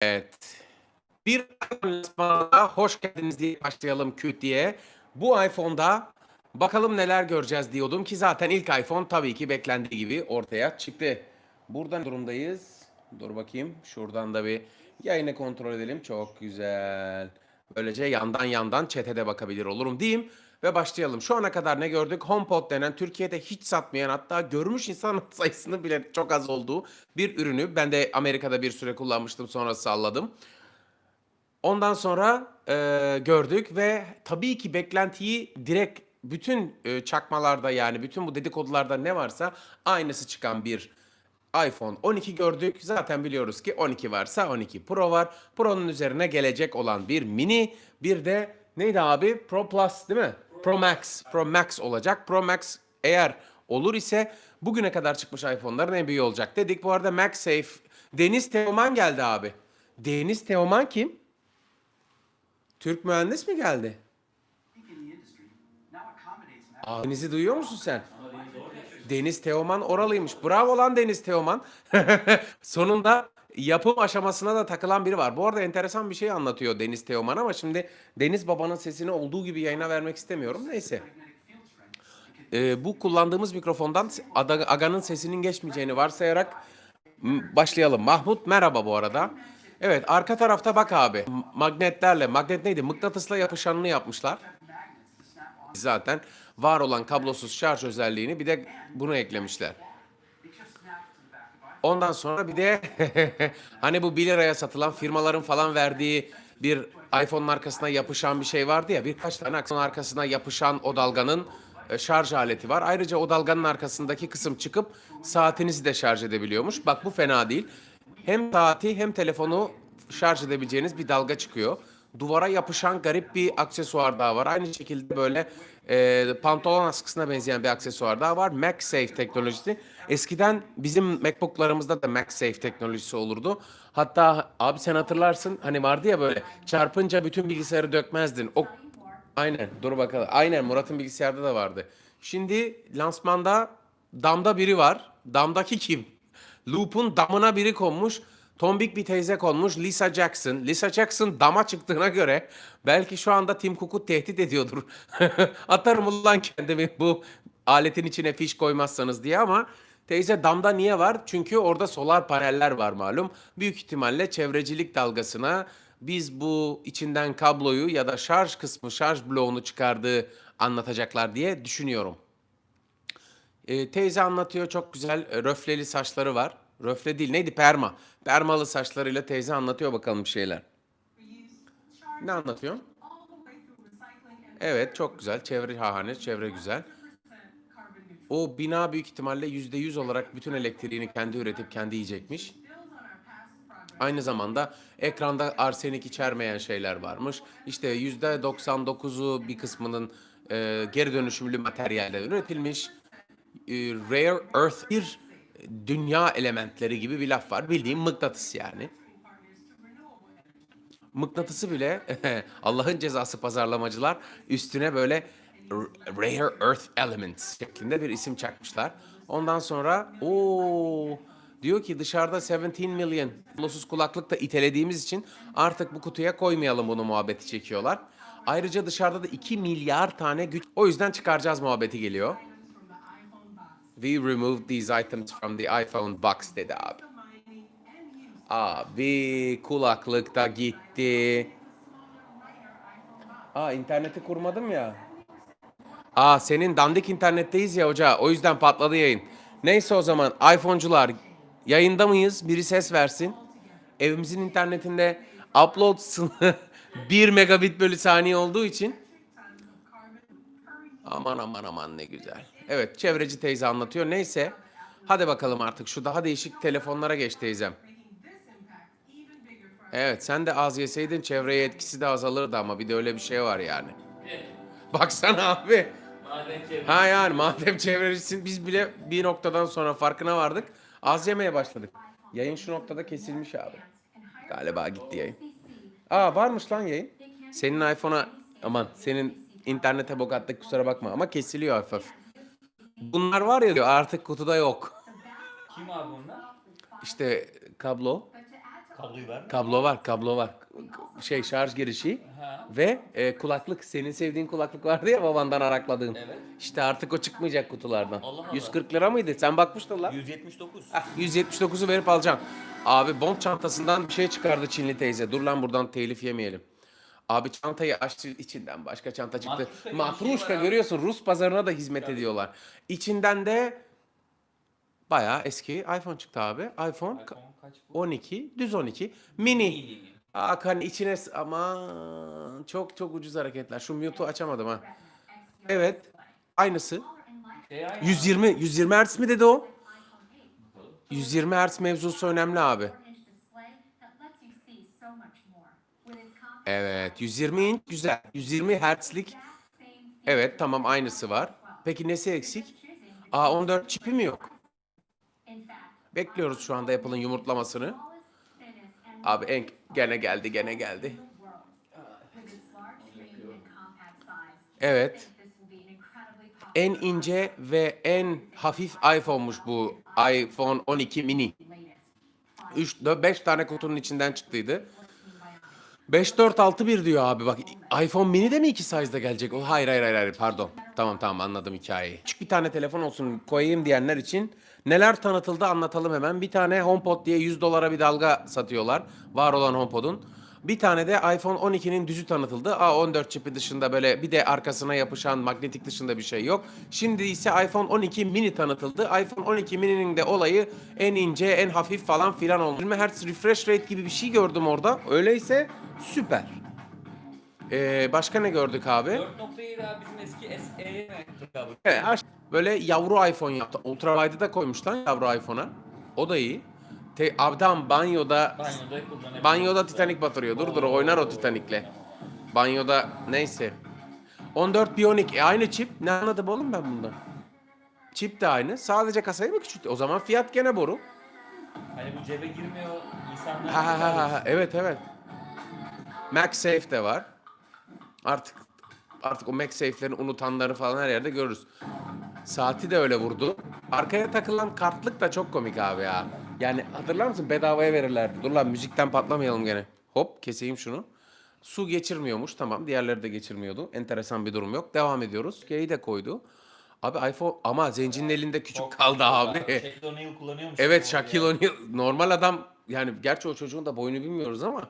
Evet. Bir iPhone lansmanına hoş geldiniz diye başlayalım küt diye. Bu iPhone'da bakalım neler göreceğiz diyordum ki zaten ilk iPhone tabii ki beklendiği gibi ortaya çıktı. Burada ne durumdayız? Dur bakayım. Şuradan da bir yayını kontrol edelim. Çok güzel. Böylece yandan yandan çetede bakabilir olurum diyeyim. Ve başlayalım. Şu ana kadar ne gördük? HomePod denen Türkiye'de hiç satmayan hatta görmüş insan sayısının bile çok az olduğu bir ürünü. Ben de Amerika'da bir süre kullanmıştım sonra salladım. Ondan sonra e, gördük ve tabii ki beklentiyi direkt bütün e, çakmalarda yani bütün bu dedikodularda ne varsa aynısı çıkan bir iPhone 12 gördük. Zaten biliyoruz ki 12 varsa 12 Pro var. Pro'nun üzerine gelecek olan bir mini bir de neydi abi? Pro Plus değil mi? Pro Max. Pro Max olacak. Pro Max eğer olur ise bugüne kadar çıkmış iPhone'ların en büyüğü olacak dedik. Bu arada MagSafe Deniz Teoman geldi abi. Deniz Teoman kim? Türk mühendis mi geldi? Aa, Deniz'i duyuyor musun sen? Deniz Teoman oralıymış. Bravo lan Deniz Teoman. Sonunda yapım aşamasına da takılan biri var. Bu arada enteresan bir şey anlatıyor Deniz Teoman ama şimdi Deniz Baba'nın sesini olduğu gibi yayına vermek istemiyorum. Neyse. Ee, bu kullandığımız mikrofondan Ada- Aga'nın sesinin geçmeyeceğini varsayarak başlayalım. Mahmut merhaba bu arada. Evet arka tarafta bak abi. Magnetlerle, magnet neydi? Mıknatısla yapışanını yapmışlar. Zaten var olan kablosuz şarj özelliğini bir de bunu eklemişler. Ondan sonra bir de hani bu 1 liraya satılan firmaların falan verdiği bir iPhone'un arkasına yapışan bir şey vardı ya birkaç tane iPhone'un arkasına yapışan o dalganın e, şarj aleti var. Ayrıca o dalganın arkasındaki kısım çıkıp saatinizi de şarj edebiliyormuş. Bak bu fena değil. Hem saati hem telefonu şarj edebileceğiniz bir dalga çıkıyor. Duvara yapışan garip bir aksesuar daha var. Aynı şekilde böyle e, pantolon askısına benzeyen bir aksesuar daha var. MagSafe teknolojisi. Eskiden bizim MacBook'larımızda da MagSafe teknolojisi olurdu. Hatta abi sen hatırlarsın hani vardı ya böyle çarpınca bütün bilgisayarı dökmezdin. O Aynen dur bakalım. Aynen Murat'ın bilgisayarda da vardı. Şimdi lansmanda damda biri var. Damdaki kim? Loop'un damına biri konmuş. Tombik bir teyze konmuş. Lisa Jackson. Lisa Jackson dama çıktığına göre belki şu anda Tim Cook'u tehdit ediyordur. Atarım ulan kendimi bu aletin içine fiş koymazsanız diye ama teyze damda niye var? Çünkü orada solar paneller var malum. Büyük ihtimalle çevrecilik dalgasına biz bu içinden kabloyu ya da şarj kısmı, şarj bloğunu çıkardığı anlatacaklar diye düşünüyorum. Ee, teyze anlatıyor çok güzel röfleli saçları var. Röfle değil neydi perma. Permalı saçlarıyla teyze anlatıyor bakalım bir şeyler. Ne anlatıyor? Evet çok güzel. Çevre hahane, çevre güzel. O bina büyük ihtimalle yüzde yüz olarak bütün elektriğini kendi üretip kendi yiyecekmiş. Aynı zamanda ekranda arsenik içermeyen şeyler varmış. İşte yüzde 99'u bir kısmının e, geri dönüşümlü materyalden üretilmiş. E, rare earth bir dünya elementleri gibi bir laf var. Bildiğim mıknatıs yani. Mıknatısı bile Allah'ın cezası pazarlamacılar üstüne böyle rare earth elements şeklinde bir isim çakmışlar. Ondan sonra o diyor ki dışarıda 17 milyon kablosuz kulaklık da itelediğimiz için artık bu kutuya koymayalım bunu muhabbeti çekiyorlar. Ayrıca dışarıda da 2 milyar tane güç. O yüzden çıkaracağız muhabbeti geliyor. We removed these items from the iPhone box dedi abi. Abi kulaklık da gitti. Aa interneti kurmadım ya. Aa senin dandik internetteyiz ya hoca. O yüzden patladı yayın. Neyse o zaman iPhone'cular yayında mıyız? Biri ses versin. Evimizin internetinde upload sınırı 1 megabit bölü saniye olduğu için Aman aman aman ne güzel. Evet çevreci teyze anlatıyor. Neyse. Hadi bakalım artık şu daha değişik telefonlara geç teyzem. Evet sen de az yeseydin çevreye etkisi de azalırdı ama bir de öyle bir şey var yani. Baksana abi. Ha yani madem çevrecisin biz bile bir noktadan sonra farkına vardık. Az yemeye başladık. Yayın şu noktada kesilmiş abi. Galiba gitti yayın. Aa varmış lan yayın. Senin iPhone'a aman senin internete bok attık kusura bakma ama kesiliyor hafif. Bunlar var ya diyor artık kutuda yok. Kim abi onlar? İşte kablo. Kabloyu ver. Kablo var, kablo var. Şey şarj girişi Ha. ve e, kulaklık. Senin sevdiğin kulaklık vardı ya babandan arakladığın. Evet. İşte artık o çıkmayacak kutulardan. Allah Allah. 140 lira mıydı? Sen bakmıştın lan. 179. Ah, 179'u verip alacaksın. Abi bond çantasından bir şey çıkardı Çinli teyze. Dur lan buradan telif yemeyelim. Abi çantayı açtı içinden başka çanta çıktı. Matruşka şey görüyorsun Rus pazarına da hizmet ediyorlar. İçinden de bayağı eski iPhone çıktı abi. iPhone, iPhone kaç bu? 12, düz 12, mini. Mini. Hakan içine s- aman çok çok ucuz hareketler. Şu mute'u açamadım ha. Evet. Aynısı. Şey aynı 120 120 Hz mi dedi o? 120 Hz mevzusu önemli abi. Evet, 120 inç güzel. 120 Hz'lik. Evet, tamam aynısı var. Peki nesi eksik? A14 çipi mi yok? Bekliyoruz şu anda Apple'ın yumurtlamasını. Abi en gene geldi, gene geldi. Evet. En ince ve en hafif iPhone'muş bu iPhone 12 mini. 3 5 tane kutunun içinden çıktıydı. 5461 diyor abi bak iPhone mini de mi iki size'da gelecek? O hayır hayır hayır hayır pardon. Tamam tamam anladım hikayeyi. Küçük bir tane telefon olsun koyayım diyenler için neler tanıtıldı anlatalım hemen. Bir tane HomePod diye 100 dolara bir dalga satıyorlar. Var olan HomePod'un. Bir tane de iPhone 12'nin düzü tanıtıldı. A14 çipi dışında böyle bir de arkasına yapışan magnetik dışında bir şey yok. Şimdi ise iPhone 12 mini tanıtıldı. iPhone 12 mini'nin de olayı en ince, en hafif falan filan oldu. 20 Hz refresh rate gibi bir şey gördüm orada. Öyleyse süper. Ee, başka ne gördük abi? 4.7 abi bizim eski SE'ye mi rekabet? Evet, aş- böyle yavru iPhone yaptı. Ultrawide'ı da koymuşlar yavru iPhone'a. O da iyi. Te adam banyoda Banyoda kullanabiliyoruz. banyoda Titanic batırıyor. Dur dur oynar o Titanic'le. Banyoda neyse. 14 Bionic e, aynı çip. Ne anladım oğlum ben bundan? Çip de aynı. Sadece kasayı mı küçülttü? O zaman fiyat gene boru. Hani bu cebe girmiyor insanlar. Ha ha ha, ha evet evet. MagSafe de var. Artık artık o MagSafe'lerin unutanları falan her yerde görürüz. Saati de öyle vurdu. Arkaya takılan kartlık da çok komik abi ya. Yani hatırlar mısın bedavaya verirlerdi. Dur lan müzikten patlamayalım gene. Hop keseyim şunu. Su geçirmiyormuş tamam diğerleri de geçirmiyordu. Enteresan bir durum yok. Devam ediyoruz. G'yi de koydu. Abi iPhone ama zencinin elinde küçük Çok kaldı abi. Shaquille O'Neal kullanıyormuş. Evet Shaquille. O'Neal normal adam yani gerçi o çocuğun da boyunu bilmiyoruz ama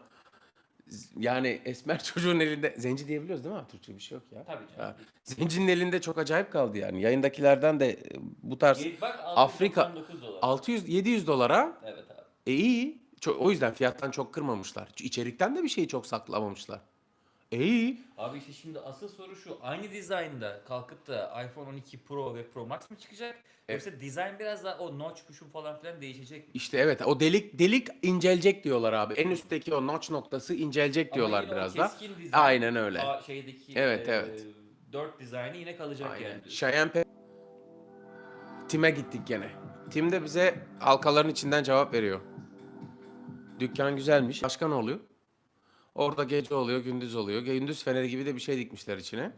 yani esmer çocuğun elinde zenci diyebiliyoruz değil mi? Türkçe bir şey yok ya. Tabii canım. Ha, Zencinin elinde çok acayip kaldı yani. Yayındakilerden de e, bu tarz Ye- Bak Afrika 699 dolar. 600 700 dolara Evet abi. e iyi. Ço- o yüzden fiyattan çok kırmamışlar. İçerikten de bir şeyi çok saklamamışlar. E iyi. Abi işte şimdi asıl soru şu. Aynı dizaynda kalkıp da iPhone 12 Pro ve Pro Max mı çıkacak? Yoksa dizayn biraz daha o notch kuşu falan filan değişecek mi? İşte evet o delik delik incelecek diyorlar abi. En üstteki o notch noktası incelecek diyorlar yine o biraz da. keskin dizayn, Aynen öyle. a- şeydeki Evet, e, evet. 4 dizaynı yine kalacak Aynen. yani. diyorsun. Cheyenne Pe- Tim'e gittik gene. Tim de bize halkaların içinden cevap veriyor. Dükkan güzelmiş. Başka ne oluyor? Orada gece oluyor, gündüz oluyor. Gündüz feneri gibi de bir şey dikmişler içine.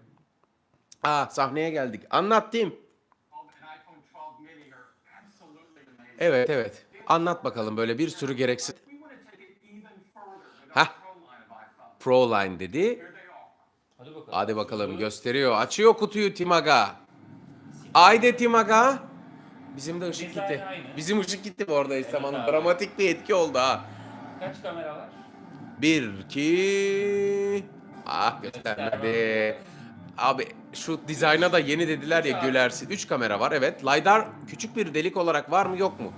Aa sahneye geldik. Anlat Tim. and iPhone 12 mini are absolutely amazing. Evet evet. Anlat bakalım böyle bir sürü gereksiz. We want to take it even further with Hah. our Pro line of iPhone. Pro Line dedi. Hadi bakalım. Hadi bakalım gösteriyor. Açıyor kutuyu Timaga. Haydi Timaga. Bizim de ışık gitti. Bizim ışık gitti bu arada. Evet dramatik bir etki oldu ha. Kaç kamera var? Bir, iki... Ah göstermedi. Abi şu dizayna da yeni dediler ya gülersin. Üç kamera var evet. LiDAR küçük bir delik olarak var mı yok mu?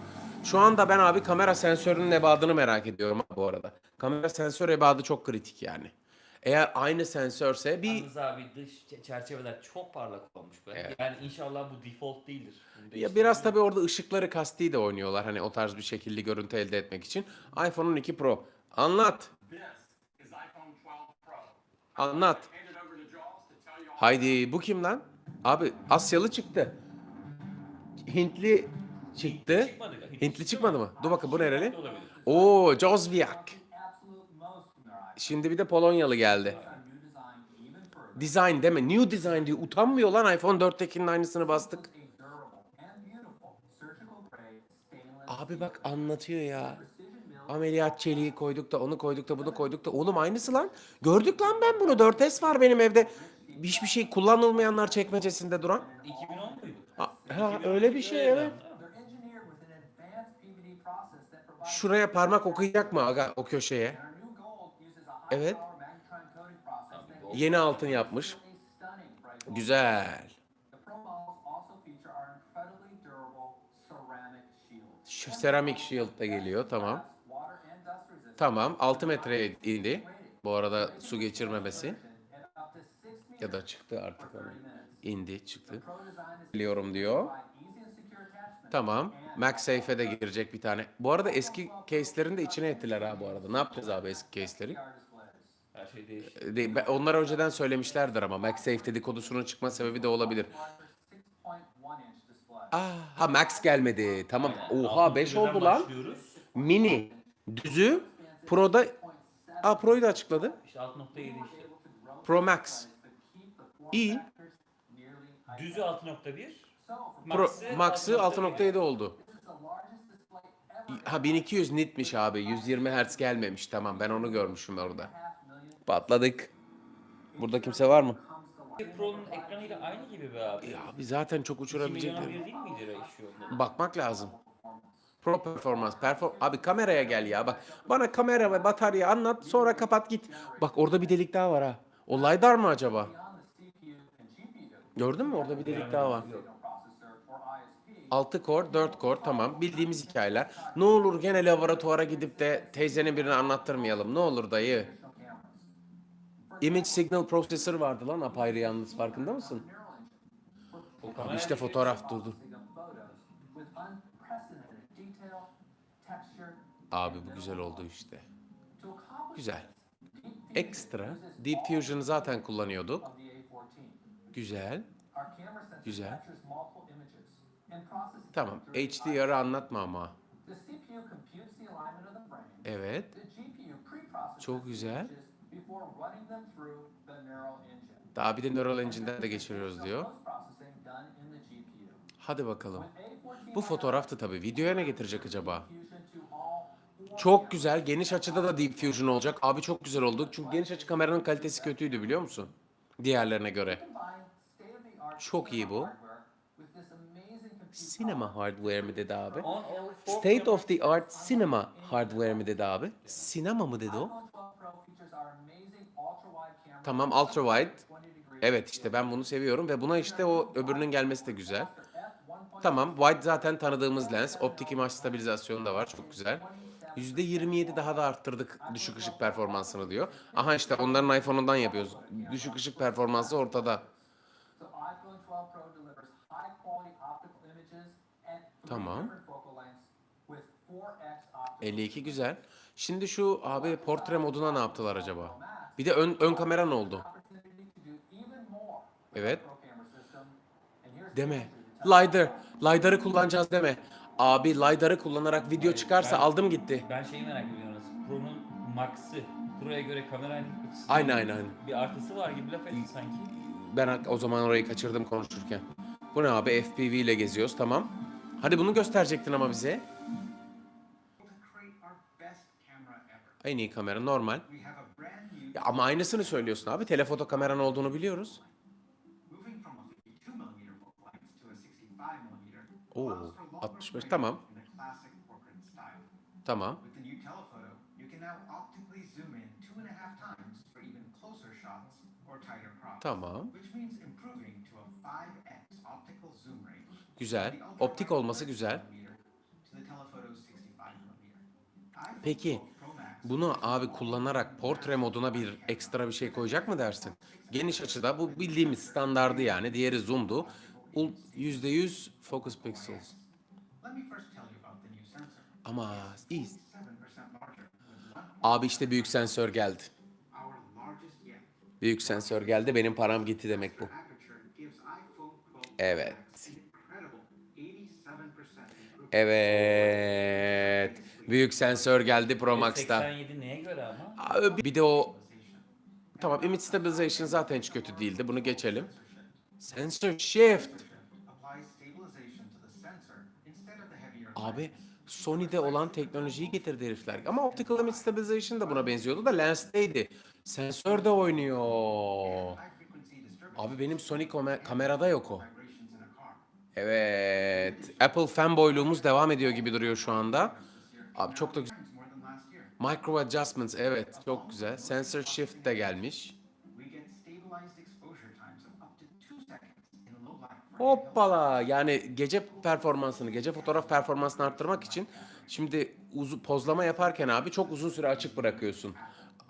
Şu anda ben abi kamera sensörünün ebadını merak ediyorum bu arada. Kamera sensör ebadı çok kritik yani. Eğer aynı sensörse bir Yalnız abi dış çe- çerçeveler çok parlak olmuş be. Evet. Yani inşallah bu default değildir. Ya biraz tabii orada ışıkları kasti de oynuyorlar hani o tarz bir şekilli görüntü elde etmek için. iPhone 12 Pro. Anlat. This is iPhone 12 Pro. Anlat. Haydi bu kim lan? Abi Asyalı çıktı. Hintli çıktı. Hintli çıkmadı mı? Dur bakın bu nereli? Oo iPhone. Şimdi bir de Polonyalı geldi. Design deme. New design diyor. Utanmıyor lan iPhone 4'tekinin aynısını bastık. Abi bak anlatıyor ya. Ameliyat çeliği koyduk da onu koyduk da bunu koyduk da. Oğlum aynısı lan. Gördük lan ben bunu. 4S var benim evde. Hiçbir şey kullanılmayanlar çekmecesinde duran. 2010 muydu? Ha, ha, öyle bir şey evet. Şuraya parmak okuyacak mı aga o köşeye? Evet. Yeni altın yapmış. Güzel. Şu Ceramic Shield da geliyor tamam. Tamam 6 metreye indi. Bu arada su geçirmemesi. And up to 6 meters Ya da çıktı artık for ama. 30 minutes. İndi çıktı. Biliyorum diyor. Tamam. MagSafe'e de girecek bir tane. Bu arada eski case'lerin de içine ettiler ha bu arada. Ne yapacağız abi eski case'leri? Her şey değişti. Ben- Onlar önceden söylemişlerdir ama MagSafe dedikodusunun çıkma sebebi de olabilir. Larger 6.1 inch display. Aa, ha Max gelmedi. Tamam. Oha Altı 5 birden oldu lan. Mini. Düzü. Pro'da... Aa Pro'yu da açıkladı. İşte 6.7 işte. Pro Max. İyi. Düzü 6.1. Pro, Max'ı Max'ı 6.7 oldu. Ha 1200 nitmiş abi. 120 Hz gelmemiş. Tamam ben onu görmüşüm orada. Patladık. Burada kimse var mı? Pro'nun ekranıyla aynı gibi be abi. Ya abi zaten çok 2 milyona uçurabilecekler. değil miydi? Bakmak lazım. Pro performans. Perform abi kameraya gel ya. Bak bana kamera ve batarya anlat sonra kapat git. Bak orada bir delik daha var ha. O LiDAR mı acaba? Gördün mü orada bir delik daha var. signal processor or ISP, 6 core, 4 core tamam bildiğimiz hikayeler. Ne olur gene laboratuvara gidip de teyzenin birini anlattırmayalım. Ne olur dayı. Image signal processor vardı lan apayrı yalnız farkında mısın? Abi işte fotoğraf durdu. Abi bu güzel oldu işte. Güzel. Fusion Ekstra. Deep all Fusion'ı zaten kullanıyorduk. of the A14. Güzel. Güzel. Tamam. HDR'ı anlatma ama. Evet. Çok güzel. Daha bir de Neural Engine'den de geçiriyoruz diyor. Hadi bakalım. With A14 Bu fotoğraftı tabii. Videoya ne getirecek acaba? Fusion to all four Çok güzel. Geniş açıda da Deep Fusion olacak. Abi çok güzel oldu. Çünkü geniş açı kameranın kalitesi kötüydü biliyor musun? Diğerlerine göre. Çok iyi bu. Cinema hardware mi dedi abi? State of the art cinema hardware mi dedi abi? Sinema mı dedi o? iPhone 12 Pro features our amazing ultra-wide camera. Tamam ultra wide. 20 degrees. Evet işte ben bunu seviyorum ve buna işte o öbürünün gelmesi de güzel. F1.6 Tamam wide zaten tanıdığımız lens. Optik imaj stabilizasyonu da var çok güzel. %27 daha da arttırdık düşük ışık performansını diyor. Aha işte onların iPhone'undan yapıyoruz. Düşük ışık performansı ortada. So iPhone 12 Pro delivers high quality optical images at three Tamam. different focal lengths with 4x optical 52 güzel. Şimdi şu abi portre moduna ne yaptılar acaba? Bir de ön, ön kamera ne oldu? Evet. Deme. LiDAR. LiDAR'ı kullanacağız deme. Abi LiDAR'ı kullanarak video çıkarsa aldım gitti. Ben şeyi merak ediyorum. Pro'nun Max'ı. Pro'ya göre kamera açısından Aynen aynen aynen. bir artısı var gibi laf etti sanki. Ben o zaman orayı kaçırdım konuşurken. Bu ne abi? FPV ile geziyoruz tamam. Hadi bunu gösterecektin ama bize. create our best camera ever. En iyi kamera normal. We have a brand new, Ya ama aynısını söylüyorsun abi. Telefoto kameran olduğunu biliyoruz. moving from a 52 millimeter focal length to a 65 millimeter. Oo, allows for longer 65, frames tamam. Tamam. Tamam. Which means improving to a 5x optical zoom rate. Güzel. Optik olması 30 güzel. millimeter To the telephoto's 65 millimeter. iPhone Peki 12 Pro Max bunu abi kullanarak portre moduna bir ekstra bir şey koyacak mı dersin? Geniş açıda bu bildiğimiz standardı yani. Diğeri zoom'du. Ul- %100 focus pixels. Ama iyi. 7% larger with one Abi işte büyük sensör geldi. Büyük sensör geldi benim param gitti demek bu. Aperture gives iPhone 12 Evet. incredible 87% improvement. Evet. Büyük sensör geldi Pro Max'ta. 87 neye göre ama? Abi bir de o Tamam image stabilization zaten hiç kötü değildi. Bunu geçelim. Sensor shift. Abi Sony'de olan teknolojiyi getirdi herifler. Ama optical image stabilization da buna benziyordu da lens'teydi. Sensör de oynuyor. Abi benim Sony kamerada yok o. Evet. Apple fanboyluğumuz devam ediyor gibi duruyor şu anda. Abi çok da güzel. Micro adjustments evet çok güzel. Sensor shift de gelmiş. Hoppala yani gece performansını, gece fotoğraf performansını arttırmak için şimdi uzu, pozlama yaparken abi çok uzun süre açık bırakıyorsun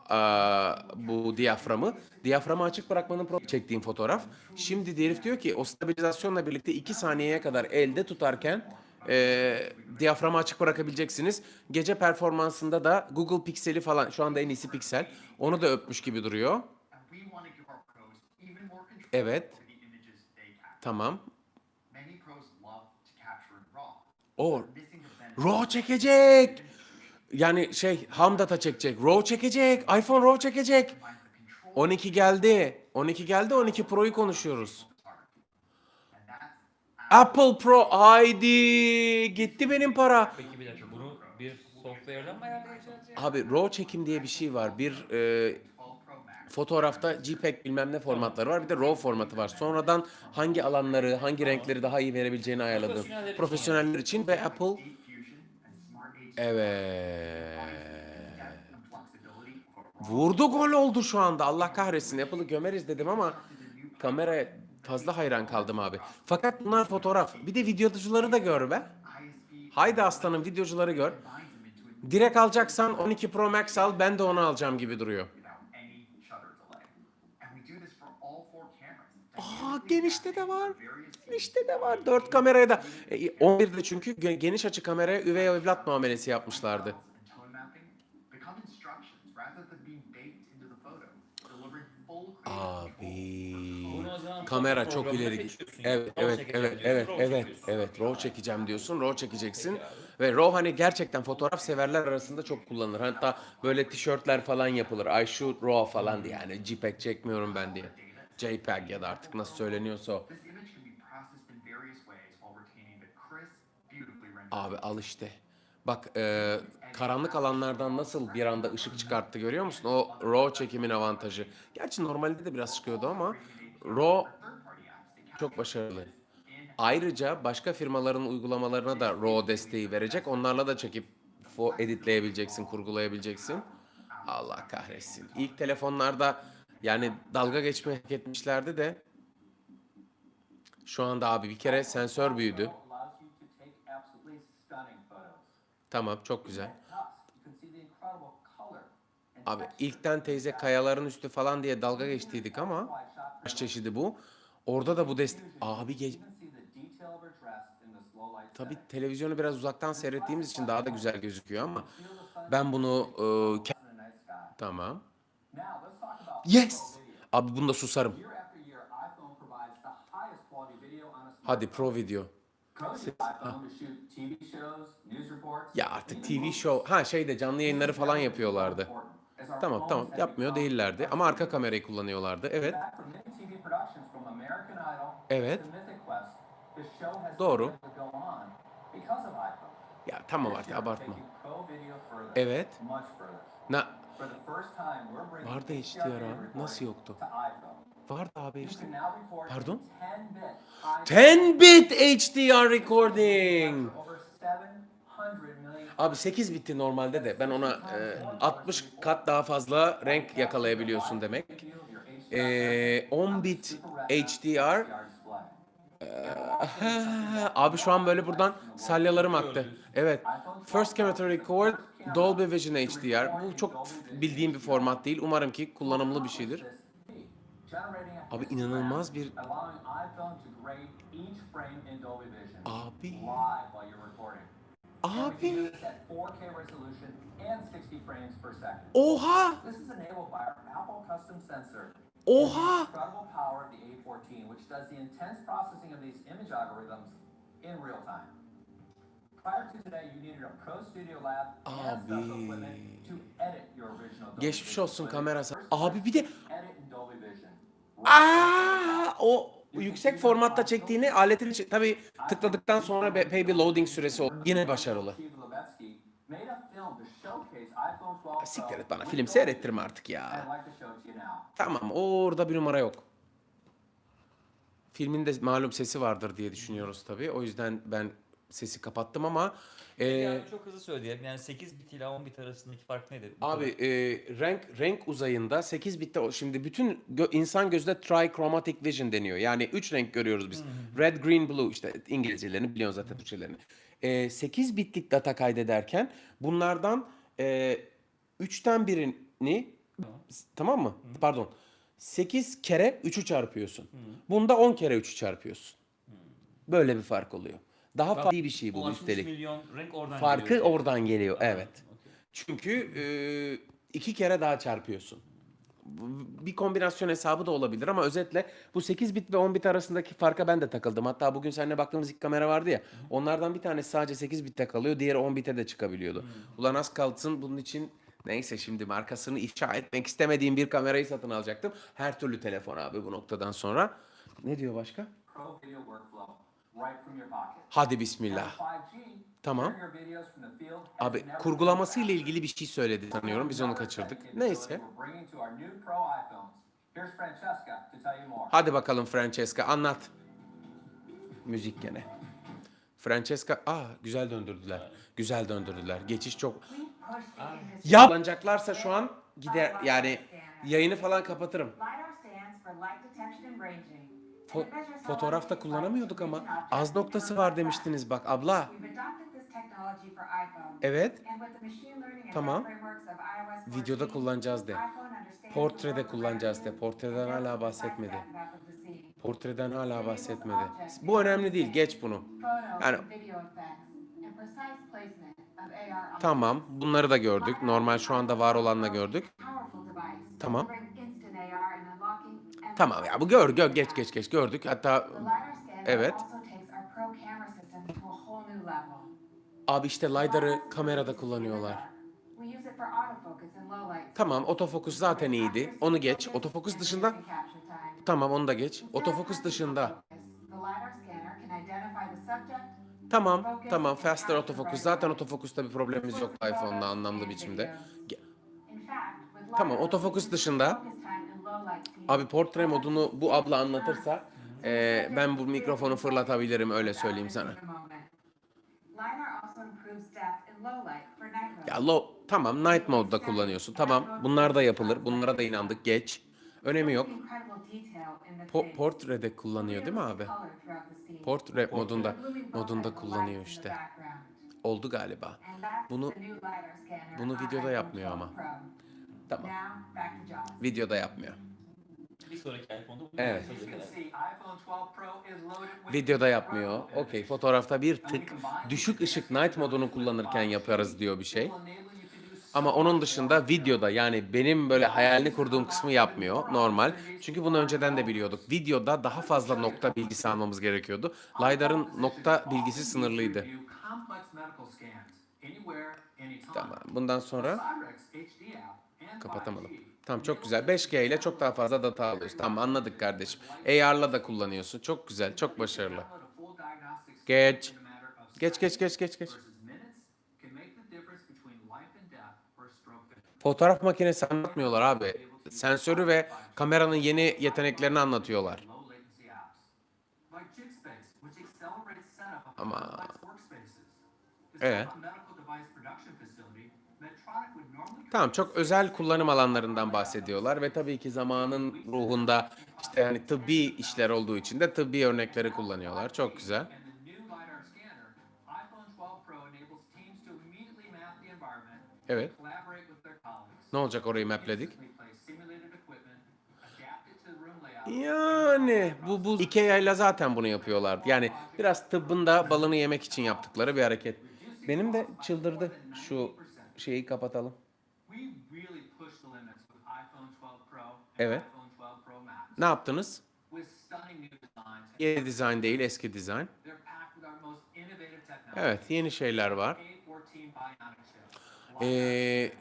aa, bu diyaframı. Diyaframı açık bırakmanın çektiğin fotoğraf. Şimdi herif diyor ki o stabilizasyonla birlikte 2 saniyeye kadar elde tutarken e, diyaframı açık bırakabileceksiniz. Gece performansında da Google Pixel'i falan şu anda en iyisi Pixel. Onu da öpmüş gibi duruyor. Evet. Tamam. O RAW çekecek. Yani şey ham data çekecek. RAW çekecek. iPhone RAW çekecek. finds the control 12 geldi. 12 geldi. 12 Pro'yu konuşuyoruz. Apple Pro haydi gitti benim para. Peki bir dakika bunu bir software'dan mı ayarlayacağız ya? Abi RAW çekim diye bir şey var. Bir e, 12 Pro Max. Fotoğrafta JPEG bilmem ne formatları var. Bir de RAW formatı var. Sonradan hangi alanları, hangi renkleri daha iyi verebileceğini ayarladım. Profesyoneller için ve Apple 8 Fusion and Smart HD evet. Vurdu gol oldu şu anda. Allah kahretsin. Apple'ı gömeriz dedim ama kameraya fazla hayran kaldım abi. Fakat bunlar fotoğraf. Bir de videocuları da gör be. Haydi aslanım videocuları gör. Direkt alacaksan 12 Pro Max al ben de onu alacağım gibi duruyor. Aa genişte de var. Genişte de var. 4 kameraya da. E, 11'de çünkü ge- geniş açı kameraya üvey evlat muamelesi yapmışlardı. Abi. Kamera çok ileri gitti. seçiyorsun. Evet, evet, evet, evet, evet, evet. RAW çekeceğim diyorsun, RAW çekeceksin. Ve RAW hani gerçekten fotoğraf severler arasında çok kullanılır. Hatta böyle tişörtler falan yapılır. Ay şu RAW falan diye yani JPEG çekmiyorum ben diye. JPEG ya da artık nasıl söyleniyorsa o. Abi al işte. Bak e, karanlık alanlardan nasıl bir anda ışık çıkarttı görüyor musun? O RAW çekimin avantajı. Gerçi normalde de biraz çıkıyordu ama RAW çok başarılı. Ayrıca başka firmaların uygulamalarına da RAW desteği verecek. Onlarla da çekip editleyebileceksin, kurgulayabileceksin. Allah kahretsin. İlk telefonlarda yani dalga geçme hak etmişlerdi de şu anda abi bir kere sensör büyüdü. Tamam çok güzel. Abi ilkten teyze kayaların üstü falan diye dalga geçtiydik ama kaç çeşidi bu. Orada da bu destek... Abi ge- You can see the detail of her dress in this low light tabii setting. televizyonu biraz uzaktan seyrettiğimiz için daha da güzel gözüküyor ama ben bunu e, tamam. Yes. Abi bunda susarım. Hadi pro video. Ya artık TV show ha şeyde canlı yayınları falan yapıyorlardı. Tamam tamam yapmıyor değillerdi ama arka kamerayı kullanıyorlardı. Evet. Evet. Doğru. Ya tamam artık abartma. Evet. Na Vardı HDR Nasıl yoktu? Vardı abi işte. Pardon? 10 bit high 10 bit HDR recording. over 700 million 'Abi 8 bitti normalde de ben ona e, 60 kat daha fazla renk yakalayabiliyorsun demek. E, 10 bit HDR. display. Abi şu an böyle buradan salyalarım aktı. Evet. First camera to record Dolby Vision HDR. Bu çok bildiğim bir format değil. Umarım ki kullanımlı bir şeydir. Abi inanılmaz bir Abi. Abi. do this at 4K resolution and 60 frames per second. Oha! This Abi. Geçmiş olsun kamerası. Abi bir de. Aa, o yüksek formatta çektiğini aletin içi tabii tıkladıktan sonra epey bir loading süresi oldu. Yine başarılı. Siktir et bana film seyrettirme artık ya. Tamam orada bir numara yok. Filmin de malum sesi vardır diye düşünüyoruz tabii. O yüzden ben sesi kapattım ama e, Yani çok hızlı söyleyelim. Yani 8 bit ile 10 bit arasındaki fark nedir? Bu abi e, renk renk uzayında 8 bitte şimdi bütün gö- insan gözüne trichromatic vision deniyor. Yani 3 renk görüyoruz biz. Red, green, blue işte İngilizcelerini biliyorsun zaten Türkçelerini. E, 8 bitlik data kaydederken bunlardan e, 3'ten birini tamam mı? Pardon. 8 kere 3'ü çarpıyorsun. Bunda 10 kere 3'ü çarpıyorsun. Böyle bir fark oluyor. Daha farklı bir şey bu 60 üstelik. milyon renk oradan Farkı geliyor. oradan geliyor. Evet. Çünkü e, iki kere daha çarpıyorsun. Bir kombinasyon hesabı da olabilir ama özetle bu 8 bit ve 10 bit arasındaki farka ben de takıldım. Hatta bugün seninle baktığımız ilk kamera vardı ya. Onlardan bir tanesi sadece 8 bitte kalıyor. Diğeri 10 bite de çıkabiliyordu. Ulan az kalsın bunun için neyse şimdi markasını ifşa etmek istemediğim bir kamerayı satın alacaktım. Her türlü telefon abi bu noktadan sonra. Ne diyor başka? Pro video workflow right from your pocket. Hadi bismillah. And 5G, Tamam. Abi kurgulaması ile ilgili bir şey söyledi sanıyorum. Biz onu kaçırdık. Neyse. Hadi bakalım Francesca anlat. Müzik gene. Francesca, aa güzel döndürdüler. Güzel döndürdüler. Geçiş çok... Yaplanacaklarsa şu an gider yani yayını falan kapatırım. Fo- fotoğrafta kullanamıyorduk ama az noktası var demiştiniz bak abla. Evet. Tamam. Videoda 14, kullanacağız de. Portrede kullanacağız de. Portreden hala bahsetmedi. Portreden hala bahsetmedi. Bu önemli değil. Geç bunu. Yani tamam bunları da gördük. Normal şu anda var olanla gördük. Tamam. Tamam ya bu gör gör geç geç geç gördük. Hatta Evet. abi işte LiDAR'ı kamerada kullanıyorlar. Tamam otofokus zaten iyiydi. Onu geç. Otofokus dışında tamam onu da geç. Otofokus dışında tamam tamam faster otofokus. Zaten otofokusta bir problemimiz yok iPhone'da anlamlı biçimde. Tamam, otofokus dışında focus time in low light scenes abi portre modunu bu abla anlatırsa eee, ben bu mikrofonu fırlatabilirim öyle söyleyeyim sana. Ya low tamam night mode'da kullanıyorsun. Tamam bunlar da yapılır. Bunlara da inandık. Geç. Önemi yok. Po- portrede kullanıyor değil mi abi? Portre modunda modunda kullanıyor işte. Oldu galiba. Bunu- bunu videoda yapmıyor 12 ama. Tamam. Videoda yapmıyor. Bir sonraki iPhone'da bu Evet. mesajı As you can kadar. see, iPhone 12 Pro is loaded with Videoda yapmıyor. Okey fotoğrafta bir tık düşük ışık night modunu kullanırken yaparız diyor bir şey. Ama onun dışında videoda yani benim böyle hayalini kurduğum kısmı yapmıyor normal. Çünkü bunu önceden de biliyorduk. Videoda daha fazla nokta bilgisi almamız gerekiyordu. LiDAR'ın nokta bilgisi sınırlıydı. Tamam. Bundan sonra kapatamadım. 5G Tamam çok güzel. 5G ile çok daha fazla data alıyoruz. Tamam anladık kardeşim. AR'la da kullanıyorsun. Çok güzel. Çok başarılı. Geç. Geç geç geç geç geç. Fotoğraf makinesi anlatmıyorlar abi. Sensörü ve kameranın yeni yeteneklerini anlatıyorlar. Low latency Tamam çok özel kullanım alanlarından bahsediyorlar ve tabii ki zamanın ruhunda işte hani tıbbi işler olduğu için de tıbbi örnekleri kullanıyorlar. Çok güzel. And the new LiDAR scanner, iPhone 12 Pro enables teams to immediately map the environment, Evet. Ne olacak orayı mapledik? Yani bu bu Ikea ile zaten bunu yapıyorlardı. Yani biraz tıbbın da balını yemek için yaptıkları bir hareket. Benim de çıldırdı şu şeyi kapatalım. We really push the limits with iPhone 12 Pro and Evet. iPhone 12 Pro Max. Ne yaptınız? Yeni dizayn değil eski dizayn. Evet yeni şeyler var. A14 Bionic chip. Ee,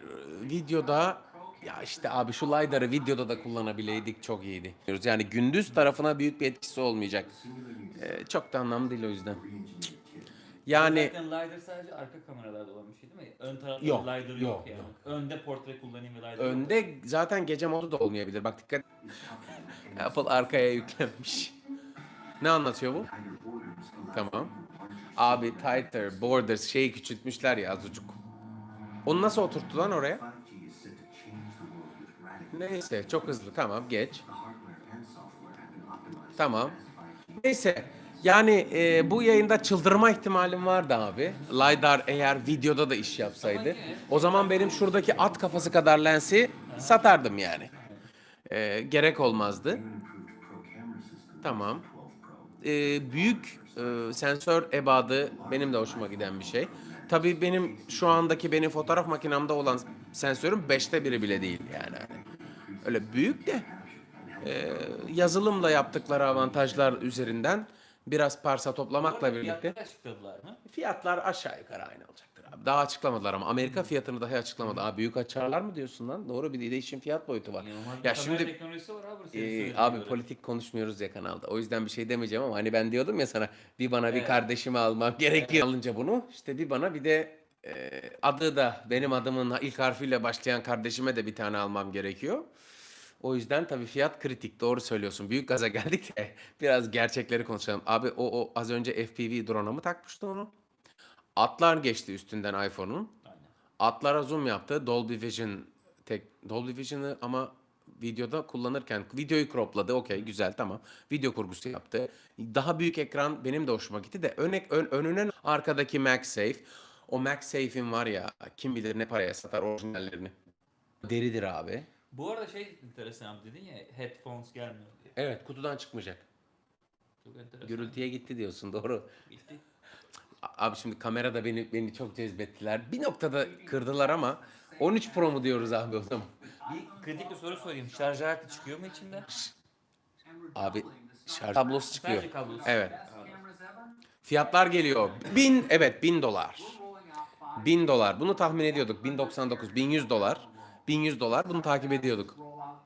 videoda ya işte abi şu LiDAR'ı videoda da kullanabileydik çok iyiydi. Yani gündüz tarafına büyük bir etkisi olmayacak. Ee, çok da anlamlı değil o yüzden. Yani Zaten LiDAR sadece arka kameralarda olan bir şey değil mi? Ön tarafta Yok, LiDAR yok, yok, yani. yok. Önde portre kullanayım ve LiDAR yok. önde zaten gece modu da olmayabilir. Bak dikkat. Apple arkaya yüklenmiş. Ne anlatıyor bu? Tamam. Abi tighter borders şeyi küçültmüşler ya azıcık. Onu nasıl oturttu lan oraya? Neyse çok hızlı tamam geç. Tamam. Neyse yani e, bu yayında çıldırma ihtimalim vardı abi. LiDAR eğer videoda da iş yapsaydı. O zaman benim şuradaki at kafası kadar lensi satardım yani. E, gerek olmazdı. Tamam. E, büyük e, sensör ebadı benim de hoşuma giden bir şey. Tabii benim şu andaki benim fotoğraf makinemde olan sensörüm beşte biri bile değil yani. Öyle büyük de e, yazılımla yaptıkları avantajlar üzerinden biraz parsa toplamakla birlikte açıkladılar mı? fiyatlar aşağı yukarı aynı olacaktır abi. Daha açıklamadılar ama Amerika fiyatını dahi açıklamadı. Aa büyük açarlar mı diyorsun lan? Doğru bir de işin fiyat boyutu var. İnanılmaz bir Ya kamera şimdi teknolojisi var abi. senin ee, söylediğin abi göre. politik konuşmuyoruz ya kanalda. O yüzden bir şey demeyeceğim ama hani ben diyordum ya sana bir bana bir Evet. kardeşimi almam gerekiyor. Alınca bunu işte bir bana bir de e, adı da benim adımın ilk harfiyle başlayan kardeşime de bir tane almam gerekiyor. O yüzden tabii fiyat kritik. Doğru söylüyorsun. Büyük gaza geldik de biraz gerçekleri konuşalım. Abi o, o az önce FPV drone'a mı takmıştı onu? Atlar geçti üstünden iPhone'un. Atlara zoom yaptı. Dolby Vision tek Dolby Vision'ı ama videoda kullanırken videoyu cropladı. Okey güzel tamam. Video kurgusu yaptı. Daha büyük ekran benim de hoşuma gitti de ön, ön, önüne arkadaki MagSafe. O MagSafe'in var ya kim bilir ne paraya satar orijinallerini. Deridir abi. Bu arada şey enteresan dedin ya headphones gelmiyor diye. Evet kutudan çıkmayacak. Çok enteresan. Gürültüye gitti diyorsun doğru. Gitti. Abi şimdi kamerada beni beni çok cezbettiler. Bir noktada kırdılar ama 13 Pro mu diyoruz abi o zaman? Bir kritik bir soru sorayım. Şarj aleti çıkıyor mu içinde? Abi şarj kablosu çıkıyor. Sadece kablosu. Evet. Fiyatlar geliyor. Bin evet bin dolar. Bin dolar. Bunu tahmin ediyorduk. 1099, 1100 dolar. 1100 dolar. Bunu takip ediyorduk.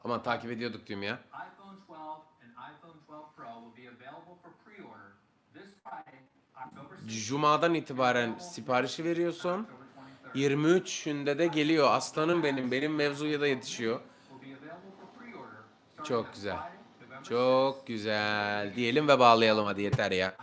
Aman takip ediyorduk diyorum ya. iPhone 12 and iPhone 12 Pro will be available for pre-order this Friday, October 6th, Cuma'dan itibaren siparişi veriyorsun. 23'ünde de geliyor. Aslanım benim. Benim mevzuya da yetişiyor. Çok güzel. Çok güzel. Diyelim ve bağlayalım hadi yeter ya.